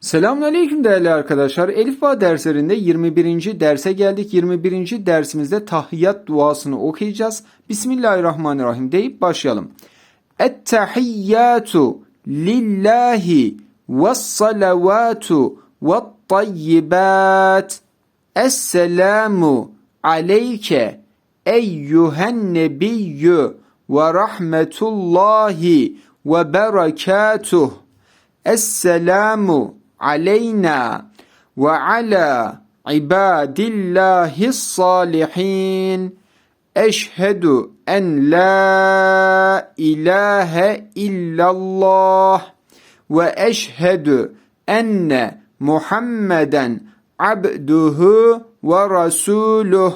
Selamünaleyküm değerli arkadaşlar. Elif Bağ derslerinde 21. derse geldik. 21. dersimizde tahiyyat duasını okuyacağız. Bismillahirrahmanirrahim deyip başlayalım. Ettehiyyatu lillahi ve salavatu ve tayyibat. Esselamu aleyke eyyühen nebiyyü ve rahmetullahi ve berekatuh. Esselamu aleyna ve ala ibadillahi salihin. Eşhedü en la ilahe illallah ve eşhedü enne Muhammeden abduhu ve rasuluh.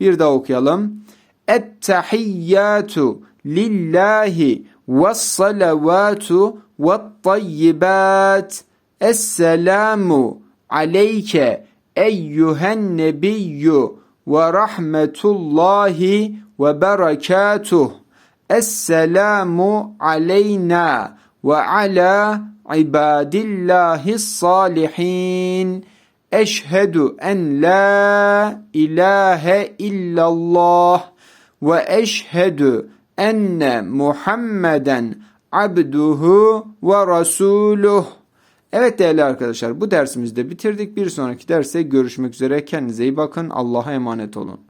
Bir daha okuyalım. Ettehiyyatu lillahi ve salavatu ve tayyibat. Esselamu aleyke eyyühen nebiyyü ve rahmetullahi ve berekatuh. Esselamu aleyna ve ala ibadillahi salihin. Eşhedü en la ilahe illallah ve eşhedü enne Muhammeden abduhu ve rasuluh. Evet değerli arkadaşlar bu dersimizde bitirdik. Bir sonraki derse görüşmek üzere. Kendinize iyi bakın. Allah'a emanet olun.